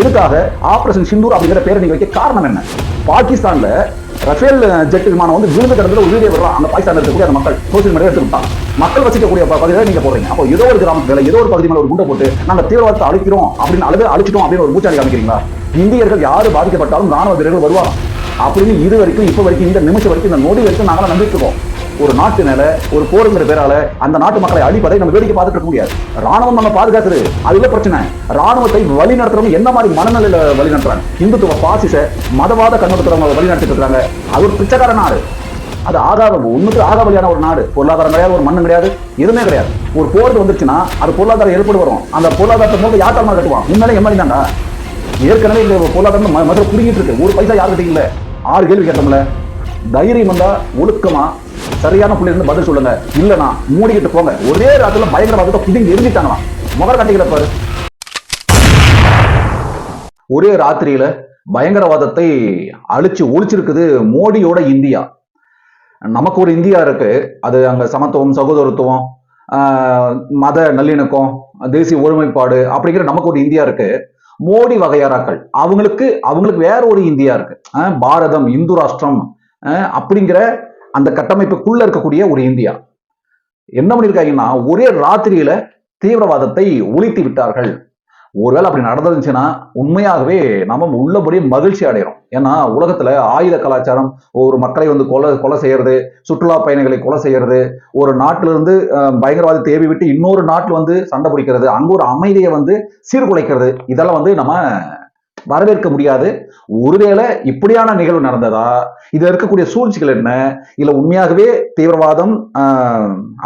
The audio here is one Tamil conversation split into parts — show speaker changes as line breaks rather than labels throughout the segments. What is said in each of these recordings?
இதுக்காக ஆபரேஷன் சிந்தூர் அப்படிங்கிற பேரை நீங்க வைக்க காரணம் என்ன? பாகிஸ்தான்ல ரஃபேல் ஜெட் விமானம் வந்து விழுந்து கிடந்தது ஒரு வீடியோ வர்றான் அந்த பாகிஸ்தான்ல இருக்கக்கூடிய அந்த மக்கள் சோசியல் மீடியா எடுத்துக்கிட்டான். மக்கள் வசிக்கக்கூடிய பகுதியில் நீங்க போறீங்க அப்போ ஏதோ ஒரு கிராமத்துல ஏதோ ஒரு பகுதி மேல ஒரு குண்டை போட்டு நாங்க தீவிரவாதத்தை அழிக்கிறோம் அப்படின்னு அளவு அழிச்சிட்டோம் அப்படின்னு ஒரு மூச்சாடி காமிக்கிறீங்களா? இந்தியர்கள் யாரு பாதிக்கப்பட்டாலும் ராணுவ வீரர்கள் வருவாங்க. அப்படின்னு இது வரைக்கும் இப்போ வரைக்கும் இந்த நிமிஷம் வரைக்கும் இந்த நொடி வரைக்கும் நாங்களாம் நம்பிட்டு இருக்கோம். ஒரு நாட்டு மேல ஒரு போருங்கிற பேரால அந்த நாட்டு மக்களை அழிப்பதை நம்ம வேடிக்கை பார்த்துட்டு இருக்க முடியாது. ராணுவம் நம்ம பாதுகாக்குது. அதுல பிரச்சனை. ராணுவத்தை வழி நடத்துறவங்க என்ன மாதிரி மனநிலையில வழி நடத்துறாங்க இந்துத்துவ பாசிச மதவாத கண்ணோட்டத்தில் வழி நடத்திட்டு இருக்காங்க. அது ஒரு பிச்சைக்கார நாடு. அது ஆகாத உண்மைக்கு ஆகாவலியான ஒரு நாடு. பொருளாதாரம் கிடையாது ஒரு மண்ணும் கிடையாது எதுவுமே கிடையாது. ஒரு போர் வந்துருச்சுன்னா அது பொருளாதாரம் ஏற்பட்டு வரும். அந்த பொருளாதாரத்தை மூலம் யார் தலைமை கட்டுவான்? உண்மையிலே எம்எல்ஏ தாண்டா ஏற்கனவே இந்த பொருளாதாரம் மதுரை குடிக்கிட்டு இருக்கு. ஒரு பைசா யாருக்கிட்ட இல்லை. ஆறு கேள்வி கேட்டோம்ல. தைரியம் வந்தா ஒழுக்கமா சரியான புள்ளி இருந்து பதில் சொல்லுங்க. இல்லனா மூடிக்கிட்டு போங்க. ஒரே ராத்துல பயங்கரவாதத்தை பிடிங்கி எரிஞ்சிட்டாங்களாம். முகர் கட்டிக்கிற பாரு. ஒரே ராத்திரியில பயங்கரவாதத்தை அழிச்சு ஒழிச்சிருக்குது மோடியோட இந்தியா. நமக்கு ஒரு இந்தியா இருக்கு. அது அங்க சமத்துவம் சகோதரத்துவம் ஆஹ், மத நல்லிணக்கம் தேசிய ஒருமைப்பாடு அப்படிங்கிற நமக்கு ஒரு இந்தியா இருக்கு. மோடி வகையாராக்கள். அவங்களுக்கு அவங்களுக்கு வேற ஒரு இந்தியா இருக்கு. ஆஹ், பாரதம் இந்து ராஷ்டிரம் அப்படிங்கிற அந்த கட்டமைப்புக்குள்ள இருக்கக்கூடிய ஒரு இந்தியா. என்ன பண்ணியிருக்காங்கன்னா ஒரே ராத்திரியில தீவிரவாதத்தை ஒழித்து விட்டார்கள். ஒருவேளை அப்படி நடந்துருந்துச்சுன்னா உண்மையாகவே நம்ம உள்ளபடியே மகிழ்ச்சி அடைகிறோம் ஏன்னா உலகத்துல ஆயுத கலாச்சாரம் ஒரு மக்களை வந்து கொலை கொலை செய்யறது சுற்றுலா பயணிகளை கொலை செய்யறது ஒரு நாட்டில இருந்து அஹ், பயங்கரவாதி தேவி விட்டு இன்னொரு நாட்டில் வந்து சண்டை பிடிக்கிறது அங்க ஒரு அமைதியை வந்து சீர்குலைக்கிறது இதெல்லாம் வந்து நம்ம வரவேற்க முடியாது. ஒருவேளை இப்படியான நிகழ்வு நடந்ததா? இதுல இருக்கக்கூடிய சூழ்ச்சிகள் என்ன? இல்ல உண்மையாகவே தீவிரவாதம்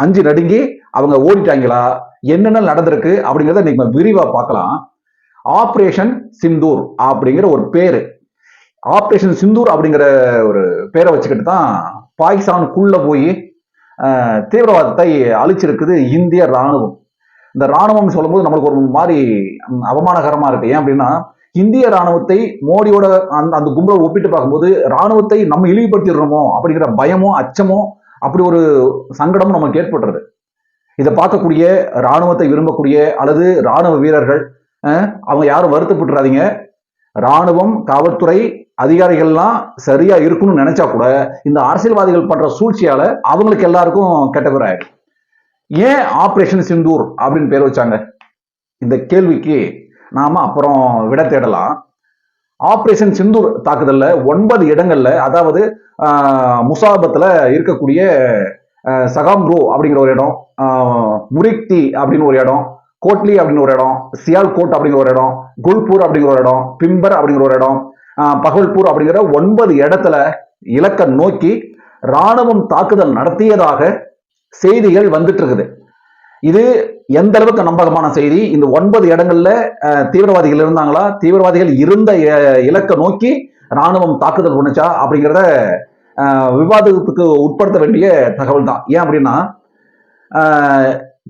அஞ்சு நடுங்கி அவங்க ஓடிட்டாங்களா? என்னென்ன நடந்திருக்கு? அப்படிங்கிறத இன்னைக்கு விரிவா பார்க்கலாம். ஆப்ரேஷன் சிந்தூர் அப்படிங்கிற ஒரு பேரு. ஆப்ரேஷன் சிந்தூர் அப்படிங்கிற ஒரு பேரை வச்சுக்கிட்டு தான் பாகிஸ்தானுக்குள்ள போய் தீவிரவாதத்தை அழிச்சிருக்குது இந்திய ராணுவம். இந்த ராணுவம் சொல்லும்போது நம்மளுக்கு ஒரு மாதிரி அவமானகரமா இருக்கு. ஏன் அப்படின்னா இந்திய ராணுவத்தை மோடியோட அந்த அந்த கும்பலை ஒப்பிட்டு பார்க்கும்போது ராணுவத்தை நம்ம இழிவுபடுத்திடுறோமோ அப்படிங்கிற பயமோ அச்சமோ அப்படி ஒரு சங்கடமும் நமக்கு ஏற்படுறது இதை பார்க்கக்கூடிய ராணுவத்தை விரும்பக்கூடிய அல்லது ராணுவ வீரர்கள் அவங்க யாரும் வருத்தப்பட்டுறாதீங்க. ராணுவம் காவல்துறை அதிகாரிகள்லாம் சரியா இருக்கணும்னு நினைச்சா கூட இந்த அரசியல்வாதிகள் பண்ற சூழ்ச்சியால அவங்களுக்கு எல்லாருக்கும் கெட்ட ஆயிடும். ஏன் ஆபரேஷன் சிந்தூர் அப்படின்னு பேர் வச்சாங்க? இந்த கேள்விக்கு நாம அப்புறம் விட தேடலாம். ஆப்ரேஷன் சிந்தூர் தாக்குதல்ல ஒன்பது இடங்கள்ல அதாவது முசாபத்தில் முசாபத்துல இருக்கக்கூடிய சகாம்ரோ அப்படிங்கிற ஒரு இடம் முரிக்தி அப்படின்னு ஒரு இடம் கோட்லி அப்படின்னு ஒரு இடம் சியால்கோட் அப்படிங்கிற ஒரு இடம் குல்பூர் அப்படிங்கிற ஒரு இடம் பிம்பர் அப்படிங்கிற ஒரு இடம் பகல்பூர் அப்படிங்கிற ஒன்பது இடத்துல இலக்க நோக்கி ராணுவம் தாக்குதல் நடத்தியதாக செய்திகள் வந்துட்டு இருக்குது. இது எந்த அளவுக்கு நம்பகமான செய்தி? இந்த ஒன்பது இடங்கள்ல தீவிரவாதிகள் இருந்தாங்களா? தீவிரவாதிகள் இருந்த இலக்கை நோக்கி ராணுவம் தாக்குதல் பண்ணுச்சா? அப்படிங்கிறத விவாதத்துக்கு உட்படுத்த வேண்டிய தகவல் தான். ஏன் அப்படின்னா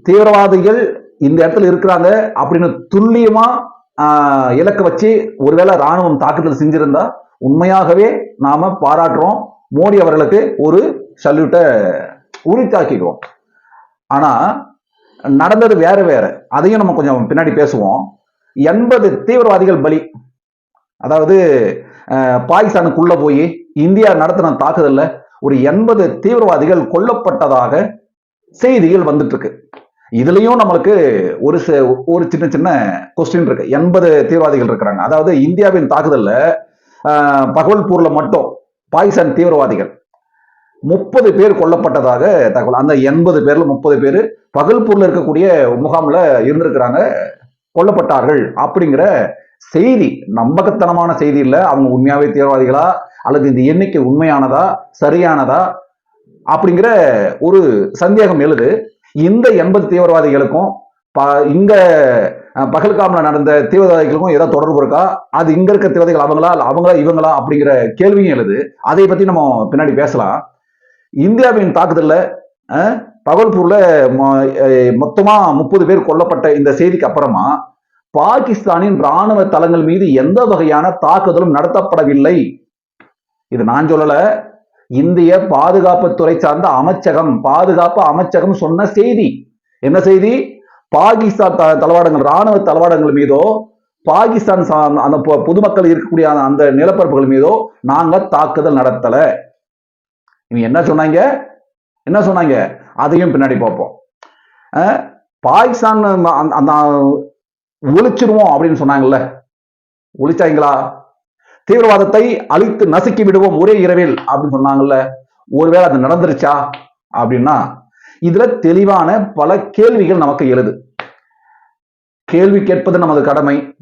தீவிரவாதிகள் இந்த இடத்துல இருக்கிறாங்க அப்படின்னு துல்லியமா இலக்கை இலக்க வச்சு ஒருவேளை ராணுவம் தாக்குதல் செஞ்சிருந்தா உண்மையாகவே நாம பாராட்டுறோம். மோடி அவர்களுக்கு ஒரு சல்யூட்டை உரித்தாக்கிடுவோம் ஆனா நடந்தது வேற வேற. அதையும் நம்ம கொஞ்சம் பின்னாடி பேசுவோம். எண்பது தீவிரவாதிகள் பலி. அதாவது பாகிஸ்தானுக்குள்ள போய் இந்தியா நடத்தின தாக்குதல்ல ஒரு எண்பது தீவிரவாதிகள் கொல்லப்பட்டதாக செய்திகள் வந்துட்டு இருக்கு இதுலயும் நம்மளுக்கு ஒரு ச- ஒரு சின்ன சின்ன கொஸ்டின் இருக்கு. எண்பது தீவிரவாதிகள் இருக்கிறாங்க. அதாவது இந்தியாவின் தாக்குதல்ல பகவல்பூர்ல மட்டும் பாகிஸ்தான் தீவிரவாதிகள். முப்பது பேர் கொல்லப்பட்டதாக தகவல். அந்த எண்பது பேர்ல முப்பது பேர் பகல்பூர்ல இருக்கக்கூடிய முகாம்ல இருந்திருக்கிறாங்க. கொல்லப்பட்டார்கள் அப்படிங்கிற செய்தி நம்பகத்தனமான செய்தி இல்லை. அவங்க உண்மையாவே தீவிரவாதிகளா? அல்லது இந்த எண்ணிக்கை உண்மையானதா? சரியானதா? அப்படிங்கிற ஒரு சந்தேகம் எழுது. இந்த எண்பது தீவிரவாதிகளுக்கும் ப- இங்க பகல்காமில் பகல்காம்ல நடந்த தீவிரவாதிகளுக்கும் ஏதாவது தொடர்பு இருக்கா? அது இங்க இருக்க தீவிரவாதிகள் அவங்களா? அவங்களா இவங்களா? அப்படிங்கிற கேள்வியும் எழுது. அதை பத்தி நம்ம பின்னாடி பேசலாம். இந்தியாவின் தாக்குதலில் பகல்பூரில் மொத்தமாக மொ- முப்பது பேர் கொல்லப்பட்ட இந்த செய்திக்கு அப்புறமா பாகிஸ்தானின் ராணுவ தளங்கள் மீது எந்த வகையான தாக்குதலும் நடத்தப்படவில்லை. இது நான் சொல்லலை. இந்திய பாதுகாப்புத்துறை சார்ந்த அமைச்சகம் பாதுகாப்பு அமைச்சகம் சொன்ன செய்தி. என்ன செய்தி? பாகிஸ்தான் த- தளவாடங்கள் ராணுவ தளவாடங்கள் மீதோ பாகிஸ்தான் அந்த பொ- பொதுமக்கள் இருக்கக்கூடிய அந்த- நிலப்பரப்புகள் மீதோ நாங்கள் தாக்குதல் நடத்தலை. இவங்க என்ன சொன்னாங்க? என்ன சொன்னாங்க? அதையும் பின்னாடி பார்ப்போம். பாகிஸ்தான் அந்த- ஒழிச்சிருவோம் அப்படின்னு சொன்னாங்கல்ல. ஒழிச்சாங்களா தீவிரவாதத்தை அழித்து நசுக்கி விடுவோம் ஒரே இரவில் அப்படின்னு சொன்னாங்கல்ல. ஒருவேளை அது நடந்துருச்சா? அப்படின்னா இதுல தெளிவான பல கேள்விகள் நமக்கு எழுது. கேள்வி கேட்பது நமது கடமை.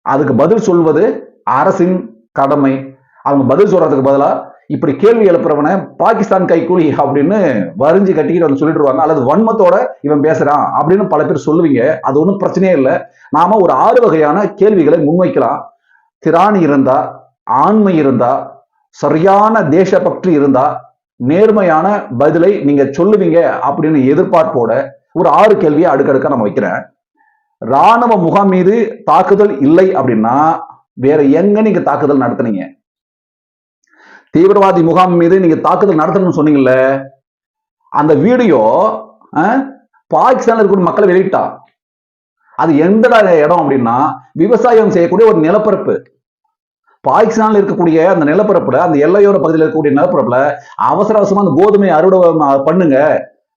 அதுக்கு பதில் சொல்வது அரசின் கடமை. அவங்க பதில் சொல்றதுக்கு பதிலா இப்படி கேள்வி எழுப்புறவனை பாகிஸ்தான் கைக்கூலி அப்படின்னு வரிஞ்சு கட்டிக்கிட்டு வந்து சொல்லிடுவாங்க அல்லது வன்மத்தோட இவன் பேசுறான் அப்படின்னு பல பேர் சொல்லுவீங்க. அது ஒன்றும் பிரச்சனையே இல்லை. நாம ஒரு ஆறு வகையான கேள்விகளை முன்வைக்கலாம். திராணி இருந்தா ஆண்மை இருந்தா சரியான தேசபக்தி இருந்தா நேர்மையான பதிலை நீங்க சொல்லுவீங்க அப்படின்னு எதிர்பார்ப்போட ஒரு ஆறு கேள்வியை அடுக்கடுக்க நம்ம வைக்கிறேன். ராணுவ முகாம் மீது தாக்குதல் இல்லை அப்படின்னா வேற எங்க நீங்க தாக்குதல் நடத்துனீங்க? தீவிரவாதி முகாம் மீது நீங்க தாக்குதல் நடத்தணும்னு சொன்னீங்கல்ல அந்த வீடியோ அஹ், பாகிஸ்தான்ல இருக்கக்கூடிய மக்களை வெளியிட்டா? அது எந்த இடம் அப்படின்னா விவசாயம் செய்யக்கூடிய ஒரு நிலப்பரப்பு. பாகிஸ்தான்ல இருக்கக்கூடிய அந்த நிலப்பரப்புல அந்த எல்லையோர பகுதியில் இருக்கக்கூடிய நிலப்பரப்புல அவசர அவசரமா அந்த கோதுமை அறுவடை பண்ணுங்க.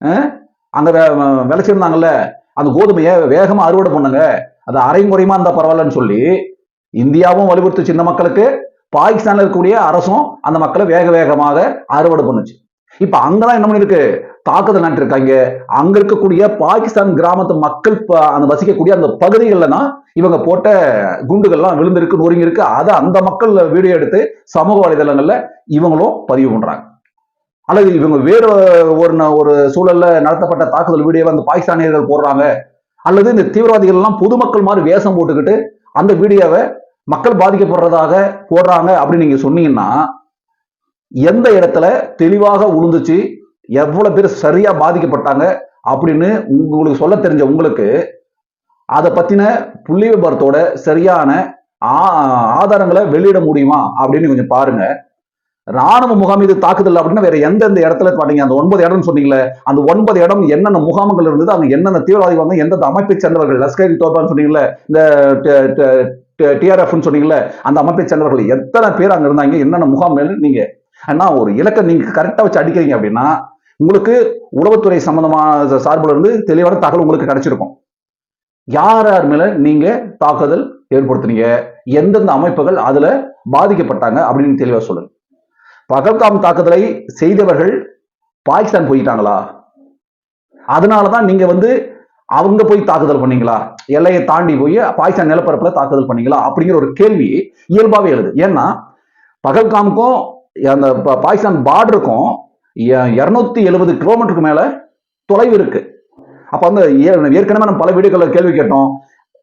அஹ், அங்க விளைச்சிருந்தாங்கல்ல அந்த கோதுமையை வேகமா அறுவடை பண்ணுங்க. அது அரையும் குறையுமா இருந்தா பரவாயில்லன்னு சொல்லி இந்தியாவும் வலியுறுத்துச்சு சின்ன மக்களுக்கு. பாகிஸ்தான்ல இருக்கக்கூடிய அரசும் அந்த மக்களை வேக வேகமாக அறுவடை பண்ணுச்சு இப்ப அங்கதான் என்ன பண்ணிருக்கு? தாக்குதல் நட்டிருக்காங்க அங்க இருக்கக்கூடிய பாகிஸ்தான் கிராமத்து மக்கள் அந்த வசிக்கக்கூடிய அந்த பகுதிகளில் தான் இவங்க போட்ட குண்டுகள்லாம் விழுந்திருக்கு நொறுங்கி இருக்கு அதை அந்த மக்கள் வீடியோ எடுத்து சமூக வலைதளங்கள்ல இவங்களும் பதிவு பண்றாங்க. அல்லது இவங்க வேறு ஒரு ந- ஒரு சூழல்ல நடத்தப்பட்ட தாக்குதல் வீடியோவை அந்த பாகிஸ்தானியர்கள் போடுறாங்க. அல்லது இந்த தீவிரவாதிகள் எல்லாம் பொதுமக்கள் மாதிரி வேஷம் போட்டுக்கிட்டு அந்த வீடியோவை மக்கள் பாதிக்கப்படுறதாக போடுறாங்க அப்படின்னு நீங்க சொன்னீங்கன்னா எந்த இடத்துல தெளிவாக உளுந்துச்சு எவ்வளவு பேர் சரியா பாதிக்கப்பட்டாங்க அப்படின்னு உங்களுக்கு சொல்ல தெரிஞ்ச உங்களுக்கு அதை பத்தின புள்ளி விபரத்தோட சரியான ஆ- ஆதாரங்களை வெளியிட முடியுமா அப்படின்னு கொஞ்சம் பாருங்க. ராணுவ முகாம் மீது தாக்குதல் அப்படின்னா வேற எந்தெந்த இடத்துல பாத்தீங்க? அந்த ஒன்பது இடம் சொன்னீங்களே அந்த ஒன்பது இடம் என்னென்ன முகாம்கள் இருந்தது அங்க என்னென்ன தீவிரவாதிகள் வந்து எந்தெந்த அமைப்பை சேர்ந்தவர்கள் லஷ்கர் தோப்பான்னு சொன்னீங்களே இந்த டிஆர்எஃப்னு சொன்னீங்கல்ல அந்த அமைப்பை சேர்ந்தவர்கள் எத்தனை பேர் அங்க இருந்தாங்க என்னென்ன முகாம் நீங்க? ஆனா ஒரு இலக்கை நீங்க கரெக்டா வச்சு அடிக்கிறீங்க அப்படின்னா உங்களுக்கு உளவுத்துறை சம்பந்தமான சார்பில் இருந்து தெளிவான தகவல் உங்களுக்கு கிடைச்சிருக்கும். யார் யார் மேல நீங்க தாக்குதல் ஏற்படுத்துனீங்க எந்தெந்த அமைப்புகள் அதுல பாதிக்கப்பட்டாங்க அப்படின்னு தெளிவா சொல்லுங்க. பகல்காம் தாக்குதலை செய்தவர்கள் பாகிஸ்தான் போயிட்டாங்களா? அதனாலதான் நீங்க வந்து அவங்க போய் தாக்குதல் பண்ணீங்களா? எல்லையை தாண்டி போய் பாகிஸ்தான் நிலப்பரப்புல தாக்குதல் பண்ணீங்களா? அப்படிங்கிற ஒரு கேள்வி இயல்பாவே எழுது. ஏன்னா பகல்காமுக்கும் அந்த ப- பாகிஸ்தான் பார்டருக்கும் இருநூத்தி எழுபது கிலோமீட்டருக்கு மேல தொலைவு இருக்கு. அப்ப வந்து ஏற்கனவே நம்ம பல வீடுகளில் கேள்வி கேட்டோம்.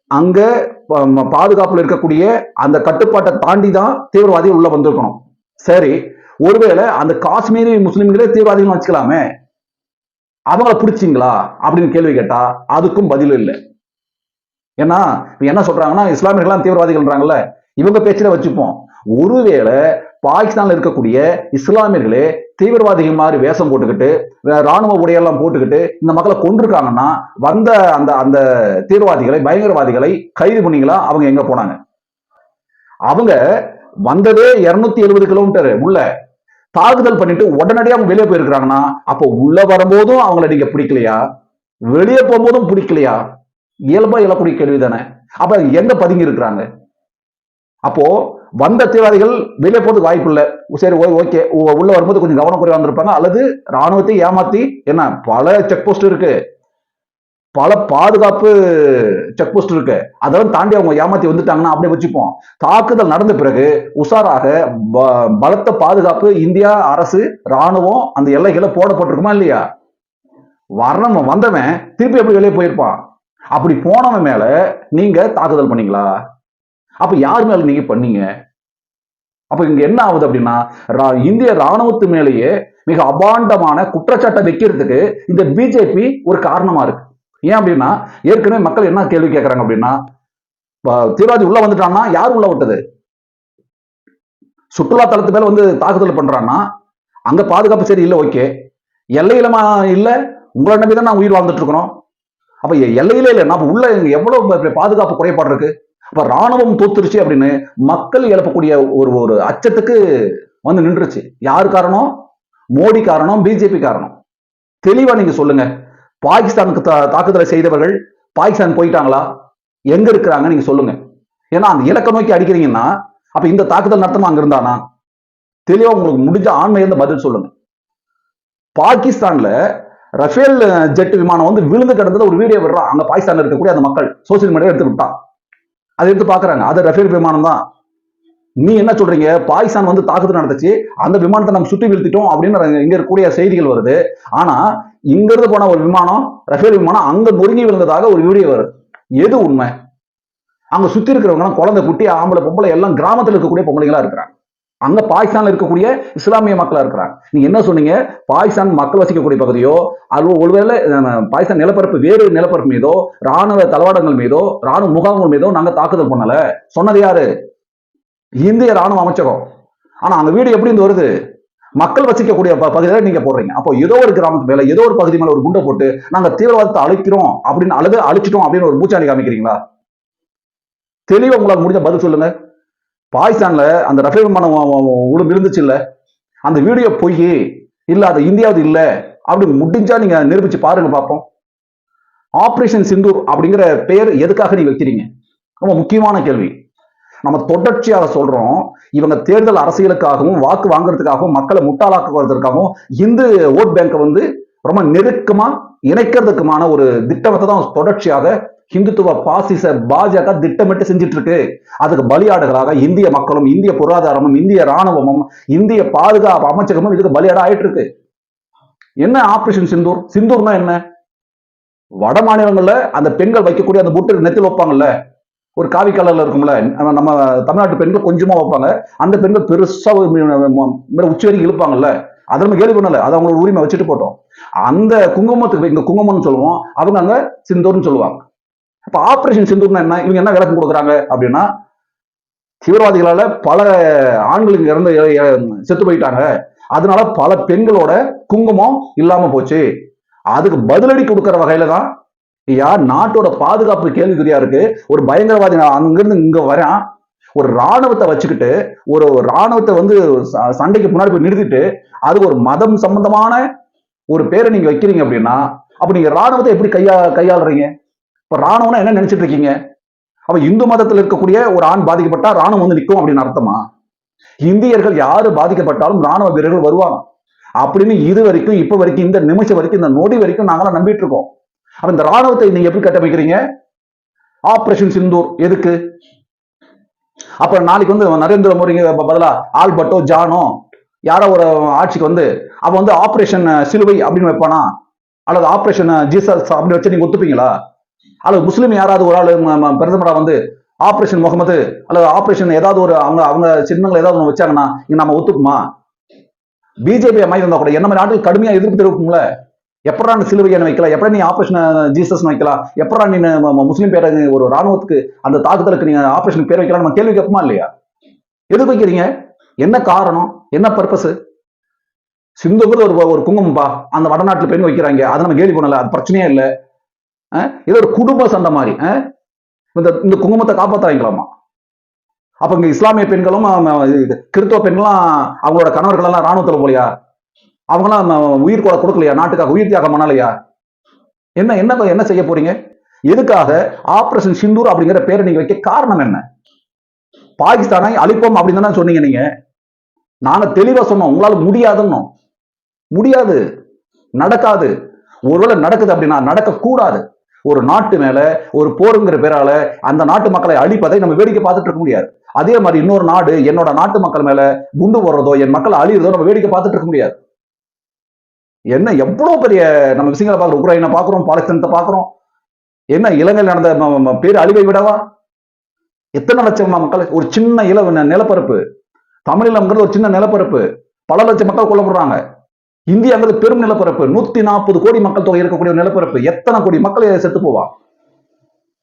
அங்க பாதுகாப்புல இருக்கக்கூடிய அந்த கட்டுப்பாட்டை தாண்டி தான் தீவிரவாதிகள் உள்ள வந்திருக்கணும். சரி ஒருவேளை அந்த காஷ்மீரி முஸ்லிம்களே தீவிரவாதிகள் வச்சுக்கலாமே. அவங்கள பிடிச்சிங்களா? அப்படின்னு கேள்வி கேட்டா அதுக்கும் பதில் இல்லை. ஏன்னா இப்ப என்ன சொல்றாங்கன்னா இஸ்லாமியர்கள்லாம் தீவிரவாதிகள்ன்றாங்கல்ல. இவங்க பேச்சில வச்சுப்போம். ஒருவேளை பாகிஸ்தான்ல இருக்கக்கூடிய இஸ்லாமியர்களே தீவிரவாதிகள் மாதிரி வேஷம் போட்டுக்கிட்டு ராணுவ உடையெல்லாம் போட்டுக்கிட்டு இந்த மக்களை கொண்டிருக்காங்கன்னா வந்த அந்த அந்த தீவிரவாதிகளை பயங்கரவாதிகளை கைது பண்ணீங்களா அவங்க எங்க போனாங்க? அவங்க வந்ததே இருநூத்தி எழுபது கிலோமீட்டர் உள்ள தாக்குதல் பண்ணிட்டு உடனடியாக அவங்க வெளியே போயிருக்கிறாங்கன்னா அப்போ உள்ள வரும்போதும் அவங்கள நீங்க பிடிக்கலையா? வெளியே போகும்போதும் பிடிக்கலையா? இயல்பா எழக்கூடிய கேள்வி தானே அப்ப எங்க பதுங்கி இருக்கிறாங்க? அப்போ வந்த தீவிரவாதிகள் வெளியே போறதுக்கு வாய்ப்பு இல்லை. சரி ஓகே. உள்ள வரும்போது கொஞ்சம் கவனம் குறைவாக வந்திருப்பாங்க. அல்லது ராணுவத்தை ஏமாத்தி என்ன பல செக் போஸ்ட் இருக்கு. பல பாதுகாப்பு செக் போஸ்ட் இருக்கு. அதெல்லாம் தாண்டி அவங்க ஏமாத்தி வந்துட்டாங்கன்னா அப்படியே வச்சுப்போம். தாக்குதல் நடந்த பிறகு உஷாராக ப- பலத்த பாதுகாப்பு இந்தியா அரசு ராணுவம் அந்த எல்லைகளை போடப்பட்டிருக்குமா இல்லையா? வரணும் வந்தவன் திருப்பி எப்படி வெளியே போயிருப்பான்? அப்படி போனவன் மேல நீங்க தாக்குதல் பண்ணீங்களா? அப்ப யார் மேல நீங்க பண்ணீங்க? அப்ப இங்க என்ன ஆகுது அப்படின்னா ரா- இந்திய ராணுவத்து மேலேயே மிக அபாண்டமான குற்றச்சாட்டை வைக்கிறதுக்கு இந்த பிஜேபி ஒரு காரணமா இருக்கு. ஏன் அப்படின்னா ஏற்கனவே மக்கள் என்ன கேள்வி கேட்கறாங்க அப்படின்னா ப- தீவிரவாதி உள்ள வந்துட்டான்னா யார் உள்ள விட்டது? சுற்றுலா தளத்து மேல வந்து தாக்குதல் பண்றான்னா அங்க பாதுகாப்பு சரி இல்லை ஓகே. எல்லையிலமா இல்லை இல்ல உங்களை நம்பி தான் நான் உயிர் வாழ்ந்துட்டு இருக்கிறோம். அப்ப எல்லையில எல்லையிலே இல்லை நம்ம உள்ள எவ்வளவு பாதுகாப்பு குறைபாடு இருக்கு? அப்ப ராணுவம் தோத்துருச்சு அப்படின்னு மக்கள் எழுப்பக்கூடிய ஒரு ஒரு அச்சத்துக்கு வந்து நின்றுச்சு. யார் காரணம்? மோடி காரணம் பிஜேபி காரணம். தெளிவா நீங்க சொல்லுங்க. பாகிஸ்தானுக்கு தாக்குதலை செய்தவர்கள் பாகிஸ்தான் போயிட்டாங்களா? எங்க இருக்கிறாங்க? நீங்க சொல்லுங்க. ஏன்னா அந்த இலக்க நோக்கி அடிக்கிறீங்கன்னா அப்ப இந்த தாக்குதல் நடத்தமா அங்க இருந்தானா? தெளிவா உங்களுக்கு முடிஞ்ச ஆண்மை இருந்த பதில் சொல்லுங்க. பாகிஸ்தான்ல ரஃபேல் ஜெட் விமானம் வந்து விழுந்து கிடந்தது ஒரு வீடியோ விடுறான் அங்க பாகிஸ்தான்ல இருக்கக்கூடிய அந்த மக்கள் சோசியல் மீடியா எடுத்து விட்டான் அதை எடுத்து பாக்குறாங்க. அது ரஃபேல் விமானம் தான். நீ என்ன சொல்றீங்க? பாகிஸ்தான் வந்து தாக்குதல் நடந்துச்சு. அந்த விமானத்தை நம்ம சுட்டி வீழ்த்திட்டோம் அப்படின்னு இங்க இருக்கக்கூடிய செய்திகள் வருது. ஆனா இங்க இருந்து போன ஒரு விமானம் ரஃபேல் விமானம் அங்க நொறுங்கி விழுந்ததாக ஒரு வீடியோ வருது. எது உண்மை? அங்க சுத்தி இருக்கிறவங்கலாம் குழந்தை குட்டி ஆம்பளை பொம்பளை எல்லாம் கிராமத்தில் இருக்கக்கூடிய பொம்பளைங்களா இருக்கிறாங்க. அங்க பாகிஸ்தான்ல இருக்கக்கூடிய இஸ்லாமிய மக்களா இருக்கிறாங்க. நீங்க என்ன சொன்னீங்க? பாகிஸ்தான் மக்கள் வசிக்கக்கூடிய பகுதியோ அல்லது ஒருவேளை பாகிஸ்தான் நிலப்பரப்பு வேறு நிலப்பரப்பு மீதோ ராணுவ தளவாடங்கள் மீதோ ராணுவ முகாம்கள் மீதோ நாங்க தாக்குதல் பண்ணல. சொன்னது யாரு? இந்திய ராணுவ அமைச்சகம். ஆனா அந்த வீடு எப்படி இருந்து வருது? மக்கள் வசிக்கக்கூடிய ப- பகுதியில நீங்க போடுறீங்க. அப்போ ஏதோ ஒரு கிராமத்து மேல ஏதோ ஒரு பகுதி மேல ஒரு குண்டை போட்டு நாங்க தீவிரவாதத்தை அழிக்கிறோம் அப்படின்னு அழுது அழிச்சிட்டோம் அப்படின்னு ஒரு மூச்சாண்டி காமிக்கிறீங்களா? தெளிவா உங்களால் முடிஞ்ச பதில் சொல்லுங்க. பாகிஸ்தான்ல அந்த ரஃபேல் விமானம் உடம்பு இருந்துச்சு இல்ல? அந்த வீடியோ போய் இல்ல அது இந்தியாவது இல்ல? அப்படி முடிஞ்சா நீங்க நிரூபிச்சு பாருங்க பார்ப்போம் ஆபரேஷன் சிந்தூர் அப்படிங்கிற பெயர் எதுக்காக நீங்க வைக்கிறீங்க? ரொம்ப முக்கியமான கேள்வி. நம்ம தொடர்ச்சியாக சொல்றோம். இவங்க தேர்தல் அரசியலுக்காகவும் வாக்கு வாங்குறதுக்காகவும் மக்களை முட்டாளாக்குவதற்காகவும் இந்து ஓட் பேங்கை வந்து ரொம்ப நெருக்கமா இணைக்கிறதுக்குமான ஒரு திட்டத்தை தான் தொடர்ச்சியாக ஹிந்துத்துவ பாசிச பாஜக திட்டமிட்டு செஞ்சிட்டு இருக்கு அதுக்கு பலியாடுகளாக இந்திய மக்களும் இந்திய பொருளாதாரமும் இந்திய ராணுவமும் இந்திய பாதுகாப்பு அமைச்சகமும் இதுக்கு பலியாட ஆயிட்டு இருக்கு என்ன ஆபரேஷன் சிந்தூர்? சிந்தூர்னா என்ன? வட மாநிலங்கள்ல அந்த பெண்கள் வைக்கக்கூடிய அந்த புட்டு நெத்தில் வைப்பாங்கல்ல. ஒரு காவி கலர்ல இருக்கும்ல நம்ம- தமிழ்நாட்டு பெண்கள் கொஞ்சமா வைப்பாங்க. அந்த பெண்கள் பெருசா ம- உச்சி வரைக்கும் இழுப்பாங்கல்ல. அதை நம்ம கேள்வி பண்ணல. அது அவங்களோட உரிமை வச்சுட்டு போட்டோம். அந்த குங்குமத்துக்கு இங்க குங்குமம்னு சொல்லுவோம். அவங்க அங்க சிந்தூர்னு சொல்லுவாங்க. அப்போ ஆபரேஷன் சிந்தூர்னா என்ன? இவங்க என்ன விளக்கம் கொடுக்குறாங்க? அப்படின்னா தீவிரவாதிகளால பல ஆண்களுக்கு இறந்து செத்து போயிட்டாங்க. அதனால பல பெண்களோட குங்குமம் இல்லாம போச்சு. அதுக்கு பதிலடி கொடுக்குற வகையில தான் ஐயா நாட்டோட பாதுகாப்பு கேள்விக்குறியா இருக்கு? ஒரு பயங்கரவாதி நான் அங்கிருந்து இங்க வரேன். ஒரு ராணுவத்தை வச்சுக்கிட்டு ஒரு ராணுவத்தை வந்து ச- சண்டைக்கு முன்னாடி போய் நிறுத்திட்டு அது ஒரு மதம் சம்பந்தமான ஒரு பேரை நீங்க வைக்கிறீங்க அப்படின்னா அப்ப நீங்க ராணுவத்தை எப்படி கையா கையாளுறீங்க? இப்ப ராணுவம்னா என்ன நினைச்சிட்டு இருக்கீங்க? அப்ப இந்து மதத்தில் இருக்கக்கூடிய ஒரு ஆண் பாதிக்கப்பட்டா ராணுவம் வந்து நிற்கும் அப்படின்னு அர்த்தமா? இந்தியர்கள் யாரு பாதிக்கப்பட்டாலும் ராணுவ வீரர்கள் வருவாங்க. அப்படின்னு இது வரைக்கும் இப்ப வரைக்கும் இந்த நிமிஷம் வரைக்கும் இந்த நொடி வரைக்கும் நாங்களாம் நம்பிட்டு இருக்கோம். அப்ப இந்த ராணுவத்தை நீங்க எப்படி கட்டமைக்கிறீங்க? ஆபரேஷன் சிந்தூர் எதுக்கு? அப்ப நாளைக்கு வந்து நரேந்திர மோடிங்க பதிலா ஆல்பர்ட்டோ ஜானோ யாரோ ஒரு ஆட்சிக்கு வந்து அவன் வந்து ஆபரேஷன் சிலுவை அப்படின்னு வைப்பானா? அல்லது ஆபரேஷன் ஜீசஸ் அப்படின்னு வச்சு நீங்க ஒத்துப்பீங்களா? அல்லது முஸ்லீம் யாராவது ஒரு ஆளு ம- பிரதமரா வந்து ஆபரேஷன் முகமது அல்லது ஆபரேஷன் ஏதாவது ஒரு அவங்க அவங்க சின்னங்களை ஏதாவது ஒன்று வச்சாங்கன்னா இங்க நம்ம ஒத்துக்குமா? பிஜேபி அமைதி இருந்தா கூட என்ன மாதிரி ஆட்கள் கடுமையா எதிர்ப்பு தெரிவிக்கும்ல? எப்படா நீ சிலுவையை வைக்கலாம்? எப்படா நீ ஆபரேஷன் ஜீசஸ் வைக்கலாம்? எப்படா நீ முஸ்லீம் பேரை ஒரு ராணுவத்துக்கு அந்த தாக்குதலுக்கு நீங்க ஆபரேஷன் பேர் வைக்கலாம் நம்ம கேள்வி கேட்போமா இல்லையா? எதுக்கு வைக்கிறீங்க? என்ன காரணம்? என்ன பர்பஸ் சிந்துங்கிறது ஒரு ஒரு குங்குமம்பா. அந்த வடநாட்டுல பெண் வைக்கிறாங்க. அதை நம்ம கேள்வி பண்ணல. அது பிரச்சனையே இல்லை. இது ஒரு குடும்ப சண்டை மாதிரி. இந்த இந்த குங்குமத்தை காப்பாத்துறாங்களாமா அப்ப இங்க இஸ்லாமிய பெண்களும் இது, கிறிஸ்தவ பெண்களும் அவங்களோட கணவர்கள் எல்லாம் ராணுவத்துல போலையா? அவங்களாம் உயிர் கூட கொடுக்கலையா? நாட்டுக்காக உயிர் தியாகம் பண்ணலையா? என்ன என்ன என்ன செய்ய போறீங்க? எதுக்காக ஆபரேஷன் சிந்தூர் அப்படிங்கிற பேரை நீங்க வைக்க காரணம் என்ன? பாகிஸ்தானை அழிப்போம் அப்படின்னு தானே சொன்னீங்க நீங்க. நாங்க தெளிவா சொன்னோம் உங்களால முடியாதுன்னு முடியாது. நடக்காது. ஒருவேளை நடக்குது அப்படின்னா நடக்க கூடாது ஒரு நாட்டு மேல ஒரு போருங்கிற பேரால அந்த நாட்டு மக்களை அழிப்பதை நம்ம வேடிக்கை பார்த்துட்டு இருக்க முடியாது. அதே மாதிரி இன்னொரு நாடு என்னோட நாட்டு மக்கள் மேல குண்டு போடுறதோ என் மக்கள் அழியிறதோ நம்ம வேடிக்கை பார்த்துட்டு இருக்க முடியாது. என்ன எவ்வளவு பெரிய நம்ம விஷயங்களை பார்க்குறோம்? உக்ரைனை பார்க்குறோம் பாலஸ்தீனத்தை பார்க்குறோம். என்ன இலங்கையில் நடந்த பேர் அழிவை விடவா? எத்தனை லட்சம் மக்கள் ஒரு சின்ன இல நிலப்பரப்பு. தமிழீழம்ங்கிறது ஒரு சின்ன நிலப்பரப்பு. பல லட்சம் மக்கள் கொல்லப்படுறாங்க. இந்தியாங்கிறது பெரும் நிலப்பரப்பு. நூத்தி நாற்பது கோடி மக்கள் தொகை இருக்கக்கூடிய நிலப்பரப்பு. எத்தனை கோடி மக்கள் செத்து போவா?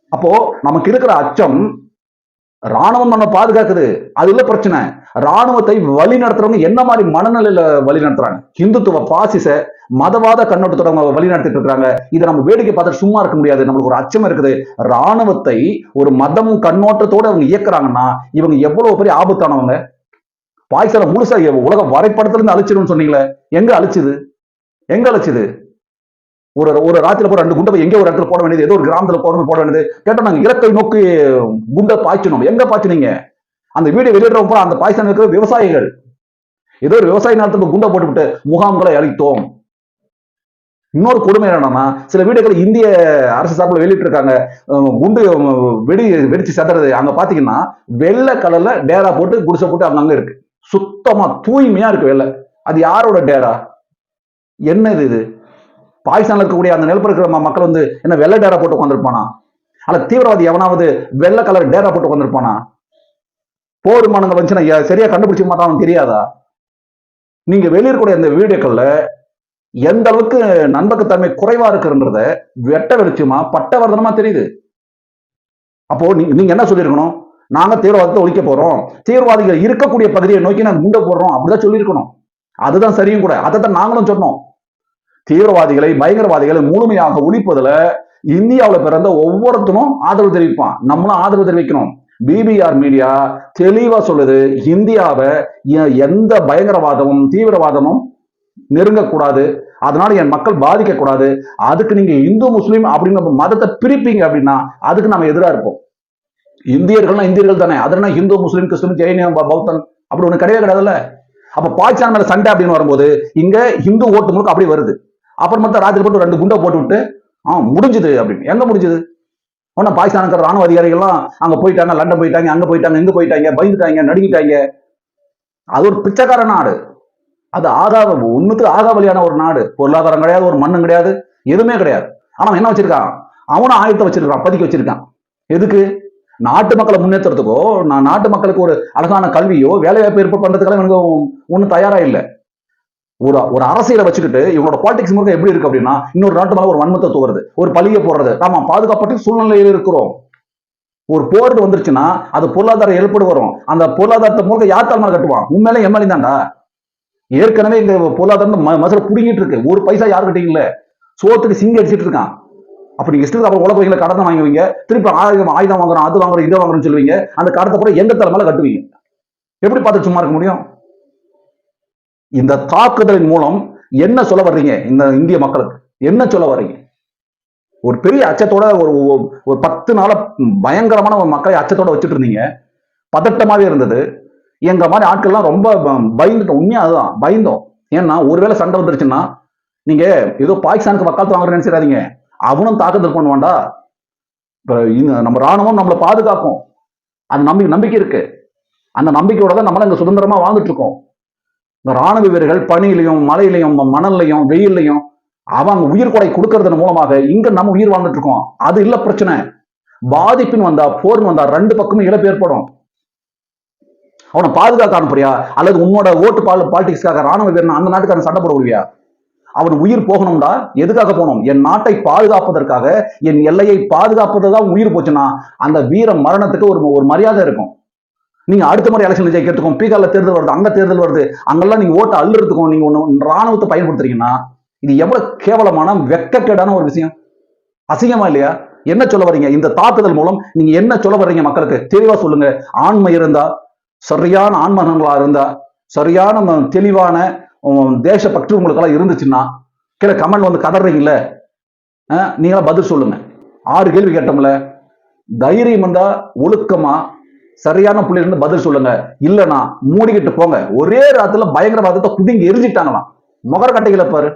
அப்போ நமக்கு இருக்கிற அச்சம் ராணுவம் நம்ம பாதுகாக்குது. அது இல்ல பிரச்சனை. ராணுவத்தை வழி நடத்துறவங்க என்ன மாதிரி மனநிலையில வழி நடத்துறாங்க? ஹிந்துத்துவ பாசிச மதவாத கண்ணோட்டத்தோட அவங்க வழி நடத்திட்டு இருக்காங்க. இதை நம்ம வேடிக்கை பார்த்துட்டு சும்மா இருக்க முடியாது. நம்மளுக்கு ஒரு அச்சம் இருக்குது. ராணுவத்தை ஒரு மதம் கண்ணோட்டத்தோட அவங்க இயக்குறாங்கன்னா இவங்க எவ்வளவு பெரிய ஆபத்தானவங்க? பாய்ச்சல முழுசா உலக வரைபடத்துல இருந்து அழிச்சிடும் சொன்னீங்களே. எங்க அழிச்சுது? எங்க அழிச்சுது? ஒரு ஒரு ராத்திரில போய் ரெண்டு குண்டை போய் எங்க ஒரு இடத்துல போட வேண்டியது ஏதோ ஒரு கிராமத்துல போட போட வேண்டியது. கேட்டா நாங்க இலக்கை நோக்கி குண்டை பாய்ச்சணும் எங்க பாய்ச்சினீங்க? அந்த வீடியோ போல அந்த பாய்ச்சல் இருக்கிற விவசாயிகள். ஏதோ ஒரு விவசாய நிலத்துக்கு குண்டை போட்டுவிட்டு முகாம்களை அழித்தோம். இன்னொரு கொடுமை என்னன்னா சில வீடுகள் இந்திய அரசு சார்பில் வெளியிட்டு இருக்காங்க குண்டு வெடி வெடிச்சு செதறது. அங்க பாத்தீங்கன்னா வெள்ளை கலர்ல டேரா போட்டு குடிசை போட்டு அங்கங்க இருக்கு. சுத்தமா தூய்மையா இருக்கு வெள்ளை. அது யாரோட டேரா? என்னது இது? பாகிஸ்தான்ல இருக்கக்கூடிய அந்த நிலப்பர மக்கள் வந்து என்ன வெள்ளை டேரா போட்டு உட்காந்துருப்பானா அல்ல தீவிரவாதி எவனாவது வெள்ளை கலர் டேரா போட்டு உட்காந்துருப்பானா போர் விமானங்கள் வந்துச்சுன்னா சரியா கண்டுபிடிச்ச மாட்டான் தெரியாதா? நீங்க வெளியிருக்கூடிய அந்த வீடியோக்கள்ல எந்த அளவுக்கு நண்பகத்தன்மை குறைவா இருக்குன்றத வெட்ட வெளிச்சமா பட்டவர்தனமா தெரியுது. அப்போ நீங்க என்ன சொல்லியிருக்கணும்? நாங்க தீவிரவாதத்தை ஒழிக்க போறோம். தீவிரவாதிகள் இருக்கக்கூடிய பகுதியை நோக்கி நாங்க குண்டை போடுறோம். அப்படிதான் சொல்லியிருக்கணும். அதுதான் சரியும் கூட. அதை தான் நாங்களும் சொன்னோம். தீவிரவாதிகளை பயங்கரவாதிகளை முழுமையாக ஒழிப்பதுல இந்தியாவில் பிறந்த ஒவ்வொருத்தனும் ஆதரவு தெரிவிப்பான். நம்மளும் ஆதரவு தெரிவிக்கணும். பிபிஆர் மீடியா தெளிவா சொல்லுது இந்தியாவை எந்த பயங்கரவாதமும் தீவிரவாதமும் நெருங்கக்கூடாது. அதனால என் மக்கள் பாதிக்க கூடாது அதுக்கு நீங்க இந்து முஸ்லீம் அப்படின்னு மதத்தை பிரிப்பீங்க அப்படின்னா அதுக்கு நம்ம எதிராக இருப்போம். இந்தியர்கள்னா இந்தியர்கள் தானே. அதனா இந்து முஸ்லீம் கிறிஸ்டின் ஜெயினியம் பௌத்தன்? அப்படி ஒன்று கிடையவே கிடையாதுல்ல. அப்ப பாகிஸ்தான் மேல சண்டை அப்படின்னு வரும்போது இங்க இந்து ஓட்டு முழுக்க அப்படி வருது. அப்புறம் மட்டும் ராத்திரி போட்டு ரெண்டு குண்டை போட்டு விட்டு ஆ முடிஞ்சுது அப்படின்னு. எங்க முடிஞ்சுது? உடனே பாகிஸ்தான் ராணுவ அதிகாரிகள்லாம் அங்க போயிட்டாங்க லண்டன் போயிட்டாங்க அங்க போயிட்டாங்க இங்க போயிட்டாங்க பயந்துட்டாங்க நடுங்கிட்டாங்க. அது ஒரு பிச்சைக்கார நாடு. அது ஆகா வழியான ஆகாவலியான ஒரு நாடு. பொருளாதாரம் கிடையாது ஒரு மண்ணும் கிடையாது எதுவுமே கிடையாது. ஆனா என்ன வச்சிருக்கான்? அவனும் ஆயுதத்தை வச்சிருக்கான் பதுக்கி வச்சிருக்கான். எதுக்கு? நாட்டு மக்களை முன்னேற்றுறதுக்கோ நான் நாட்டு மக்களுக்கு ஒரு அழகான கல்வியோ வேலைவாய்ப்பு ஏற்பட்டு பண்றதுக்கெல்லாம் எனக்கு ஒன்றும் தயாரா இல்லை. ஒரு ஒரு அரசியலை வச்சுக்கிட்டு இவனோட பாலிடிக்ஸ் முறை எப்படி இருக்கு அப்படின்னா இன்னொரு நாட்டு மேல ஒரு வன்மத்தை தூவுறது ஒரு பழிய போடுறது. நாம பாதுகாப்பற்ற சூழ்நிலையில் இருக்கிறோம். ஒரு போர் வந்துருச்சுன்னா அது பொருளாதாரம் ஏற்படு வரும். அந்த பொருளாதாரத்தை முழுக்க யார் தலைமையில கட்டுவான்? உண்மையிலே எம்எல்ஏ தாண்டா ஏற்கனவே இங்க பொருளாதாரம் ம- மசல புடுங்கிட்டு இருக்கு. ஒரு பைசா யாருக்கிட்டையும் இல்ல சோத்துக்கு சிங்கி அடிச்சிட்டு இருக்கான். அப்ப நீங்க இஷ்டத்துக்கு அப்புறம் உலக கடனை வாங்குவீங்க. திருப்பி ஆயுதம் ஆயுதம் வாங்குறோம் அது வாங்குறோம் இதை வாங்குறோம்னு சொல்லுவீங்க. அந்த கடத்தை கூட எங்க தலைமையில கட்டுவீங்க? எப்படி பார்த்து சும்மா இருக்க முடியும்? இந்த தாக்குதலின் மூலம் என்ன சொல்ல வர்றீங்க? இந்த இந்திய மக்களுக்கு என்ன சொல்ல வர்றீங்க? ஒரு பெரிய அச்சத்தோட ஒரு ஒரு- பத்து நாள பயங்கரமான ஒரு மக்களை அச்சத்தோட வச்சுட்டு இருந்தீங்க. பதட்டமாவே இருந்தது. எங்க மாதிரி ஆட்கள்லாம் ரொம்ப ப- பயந்துட்டோம். உண்மையா அதுதான். பயந்தோம். ஏன்னா ஒருவேளை சண்டை வந்துருச்சுன்னா நீங்க ஏதோ பாகிஸ்தானுக்கு வக்காலத்து வாங்குறேன்னு நினைச்சிடாதீங்க. அவனும் தாக்குதல் பண்ணுவான்டா. நம்ம ராணுவம் நம்மளை பாதுகாக்கும். அந்த நம்பி நம்பிக்கை இருக்கு. அந்த நம்பிக்கையோட தான் நம்மள இங்க சுதந்திரமா வாழ்ந்துட்டு இருக்கோம். இந்த ராணுவ வீரர்கள் பனியிலையும் மலையிலையும் மணல்லையும் வெயில்லையும் அவங்க உயிர் கொடை கொடுக்கறதன் மூலமாக இங்க நம்ம உயிர் வாழ்ந்துட்டு இருக்கோம். அது இல்ல பிரச்சனை. பாதிப்பின் வந்தா போர்னு வந்தா ரெண்டு பக்கமும் இழப்பு ஏற்படும். அவனை பாதுகாக்க அனுப்புறியா? அல்லது உன்னோட ஓட்டு பால் பாலிடிக்ஸ்க்காக ராணுவ வீரன் அந்த நாட்டுக்காரன் சண்டை போட விடுவியா? அவன் உயிர் போகணும்டா எதுக்காக போகணும்? என் நாட்டை பாதுகாப்பதற்காக என் எல்லையை பாதுகாப்பதுதான் உயிர் போச்சுன்னா அந்த வீர மரணத்துக்கு ஒரு ஒரு மரியாதை இருக்கும். நீங்க அடுத்த முறை எலெக்ஷன் ஜெயிக்கிறதுக்கும் பீகார்ல தேர்தல் வருது அங்க தேர்தல் வருது அங்கெல்லாம் நீங்க ஓட்டு அள்ளுறதுக்கும் நீங்க ஒன்னு ராணுவத்தை பயன்படுத்துறீங்கன்னா இது எவ்வளவு கேவலமான வெக்கக்கேடான ஒரு விஷயம். அசிங்கமா இல்லையா? என்ன சொல்ல வர்றீங்க? இந்த தாக்குதல் மூலம் நீங்க என்ன சொல்ல வர்றீங்க மக்களுக்கு? தெளிவா சொல்லுங்க. ஆண்மை இருந்தா சரியான ஆண்மகங்களா இருந்தா சரியான தெளிவான உம், தேசப்பற்று உங்களுக்கெல்லாம் இருந்துச்சுன்னா கீழே கமெண்ட் வந்து கதறீங்கல்ல? நீங்களா பதில் சொல்லுங்க. ஆறு கேள்வி கேட்டோம்ல. தைரியம் இருந்தா ஒழுக்கமா சரியான புள்ளியில இருந்து பதில் சொல்லுங்க. இல்லனா மூடிக்கிட்டு போங்க. ஒரே ராத்துல பயங்கரவாதத்தை குதிங்க எரிஞ்சிட்டாங்களாம். முகர கட்டைகளை பாரு.